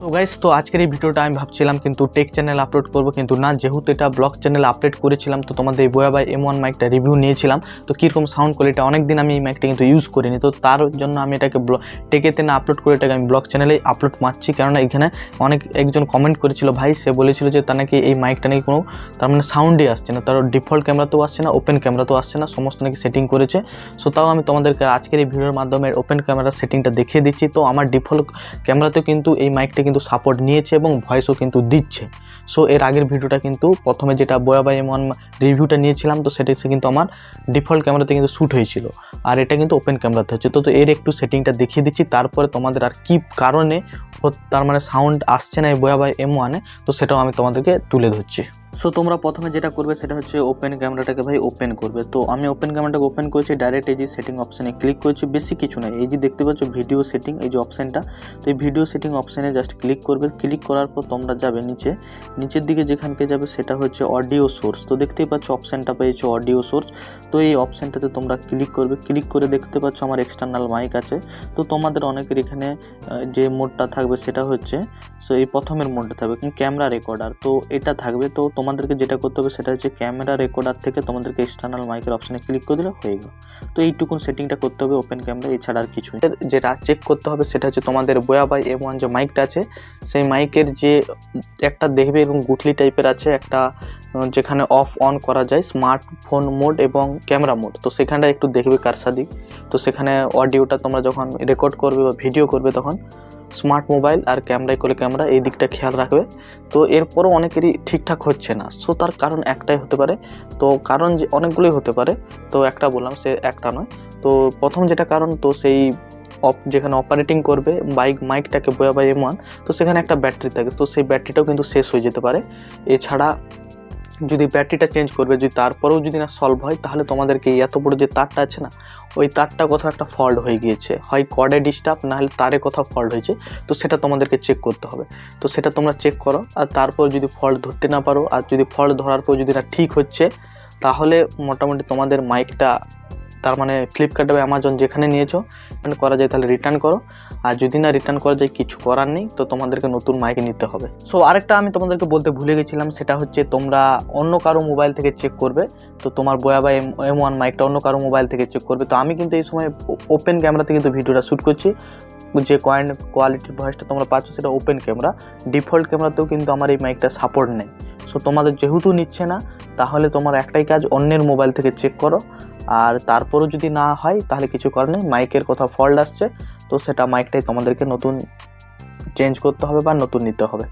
Guys তো আজকের এই ভিডিওটা আমি ভাবছিলাম কিন্তু টেক চ্যানেল আপলোড করব, কিন্তু না, যেহেতু এটা ব্লগ চ্যানেল আপলোড করেছিলাম, তো তোমাদের এই বয়া বাই এম ওয়ান মাইকটা রিভিউ নিয়েছিলাম, তো কীরকম সাউন্ড কোয়ালিটি অনেকদিন আমি এই মাইকটা কিন্তু ইউজ করিনি, তো তার জন্য আমি এটাকে ব্ল টেকেতে না আপলোড করে এটাকে আমি ব্লগ চ্যানেলে আপলোড মারছি, কেননা এখানে অনেক একজন কমেন্ট করেছিল ভাই, সে বলেছিল যে তার নাকি এই মাইকটা নাকি কোনো, তার মানে সাউন্ডই আসছে না, তার ডিফল্ট ক্যামেরাতেও আসছে না ওপেন ক্যামেরাতেও আসছে না, সমস্ত নাকি সেটিং করেছে সো তাও আমি তোমাদেরকে আজকের এই ভিডিওর মাধ্যমে ওপেন ক্যামেরার সেটিংটা দেখিয়ে দিচ্ছি, তো আমার ডিফল্ট ক্যামেরাতেও কিন্তু এই মাইকটা কিন্তু সাপোর্ট নিয়েছে এবং ভয়েসও কিন্তু দিচ্ছে। সো এর আগের ভিডিওটা কিন্তু প্রথমে যেটা বয়া বাই এম ওয়ান রিভিউটা নিয়েছিলাম, তো সেটা কিন্তু আমার ডিফল্ট ক্যামেরাতে কিন্তু শ্যুট হয়েছিল। আর এটা কিন্তু ওপেন ক্যামেরাতে হচ্ছে। তো তো এর একটু সেটিংটা দেখিয়ে দিচ্ছি, তারপরে তোমাদের আর কী কারণে তার মানে সাউন্ড আসছে না এই বয়া বাই এম ওয়ানে তো সেটাও আমি তোমাদেরকে তুলে ধরছি। সো তোমরা প্রথমে যেটা করবে সেটা হচ্ছে ওপেন ক্যামেরাটাকে ভাই ওপেন করবে। তো আমি ওপেন ক্যামেরাটাকে ওপেন করেছি ডাইরেক্ট এই যে সেটিং অপশানে ক্লিক করেছি, বেশি কিছু নাই। এই যে দেখতে পাচ্ছ ভিডিও সেটিং এই যে অপশানটা তো এই ভিডিও সেটিং অপশানে জাস্ট ক্লিক করবে। ক্লিক করার পর তোমরা যাবে নিচে। নিচের দিকে যেখানকে যাবে সেটা হচ্ছে অডিও সোর্স তো দেখতেই পাচ্ছ অপশানটা পেয়েছ অডিও সোর্স তো এই অপশানটাতে তোমরা ক্লিক করবে। ক্লিক করে দেখতে পাচ্ছ আমার এক্সটার্নাল মাইক আছে। তো তোমাদের অনেকের এখানে যে মোডটা থাকবে সেটা হচ্ছে সো এই প্রথমের মোডটা থাকবে ক্যামেরা রেকর্ডার তো এটা থাকবে। তো তোমাদেরকে যেটা করতে হবে সেটা হচ্ছে ক্যামেরা রেকর্ডার থেকে তোমাদেরকে এক্সটার্নাল মাইকের অপশানে ক্লিক করে দিলে হয়ে গেল। তো এইটুকুন সেটিংটা করতে হবে ওপেন ক্যামেরা এছাড়া আর কিছু যেটা চেক করতে হবে সেটা হচ্ছে তোমাদের বয়া বাই এম ওয়ান যে মাইকটা আছে, সেই মাইকের যে একটা দেখবে এবং গুটলি টাইপের আছে, একটা যেখানে অফ অন করা যায় স্মার্টফোন মোড এবং ক্যামেরা মোড তো সেখানটা একটু দেখবে কারসাদি তো সেখানে অডিওটা তোমরা যখন রেকর্ড করবে বা ভিডিও করবে তখন স্মার্ট মোবাইল আর ক্যামেরায় করে ক্যামেরা এই দিকটা খেয়াল রাখবে। তো এরপরও অনেকেরই ঠিকঠাক হচ্ছে না। সো তার কারণ একটাই হতে পারে। তো কারণ যে অনেকগুলোই হতে পারে। তো একটা বললাম, সে একটা নয়। তো প্রথম যেটা কারণ, তো সেই অপ, যেখানে অপারেটিং করবে বাইক মাইকটাকে বয়া বাই এম ওয়ান তো সেখানে একটা ব্যাটারি থাকে। তো সেই ব্যাটারিটাও কিন্তু শেষ হয়ে যেতে পারে। এছাড়া যদি ব্যাটারিটা চেঞ্জ করবে, যদি তারপরেও যদি না সলভ হয়, তাহলে তোমাদেরকে এত বড় যে তারটা আছে না, ওই তারটা কোথাও একটা ফল্ট হয়ে গিয়েছে। হয় কর্ডে ডিস্টার্ব না হলে তারে কোথাও ফল্ট হয়েছে। তো সেটা তোমাদেরকে চেক করতে হবে। তো সেটা তোমরা চেক করো, আর তারপর যদি ফল্ট ধরতে না পারো, আর যদি ফল্ট ধরার পর যদি না ঠিক হচ্ছে, তাহলে মোটামুটি তোমাদের মাইকটা তার মানে ফ্লিপকার্ট বা অ্যামাজন যেখানে নিয়েছো মানে করা যায়, তাহলে রিটার্ন করো। আর যদি না রিটার্ন করা যায়, কিছু করার নেই, তো তোমাদেরকে নতুন মাইক নিতে হবে। সো আরেকটা আমি তোমাদেরকে বলতে ভুলে গেছিলাম, সেটা হচ্ছে তোমরা অন্য কারও মোবাইল থেকে চেক করবে, তো তোমার বয়া বা এম ওয়ান মাইকটা অন্য কারও মোবাইল থেকে চেক করবে। তো আমি কিন্তু এই সময় ওপেন ক্যামেরাতে কিন্তু ভিডিওটা শ্যুট করছি। যে কয়েন কোয়ালিটির ভয়েসটা তোমরা পাচ্ছ, সেটা ওপেন ক্যামেরা ডিফল্ট ক্যামেরাতেও কিন্তু আমার এই মাইকটা সাপোর্ট নেই। সো তোমাদের যেহেতু নিচ্ছে না তাহলে তোমার একটাই কাজ, অন্যের মোবাইল থেকে চেক করো। আর তারপরও যদি না হয়, তাহলে কিছু নেই। মাইকের কোথাও ফল্ট আসছে, তো সেটা মাইকটাই তোমাদেরকে নতুন চেঞ্জ করতে হবে বা নতুন নিতে হবে।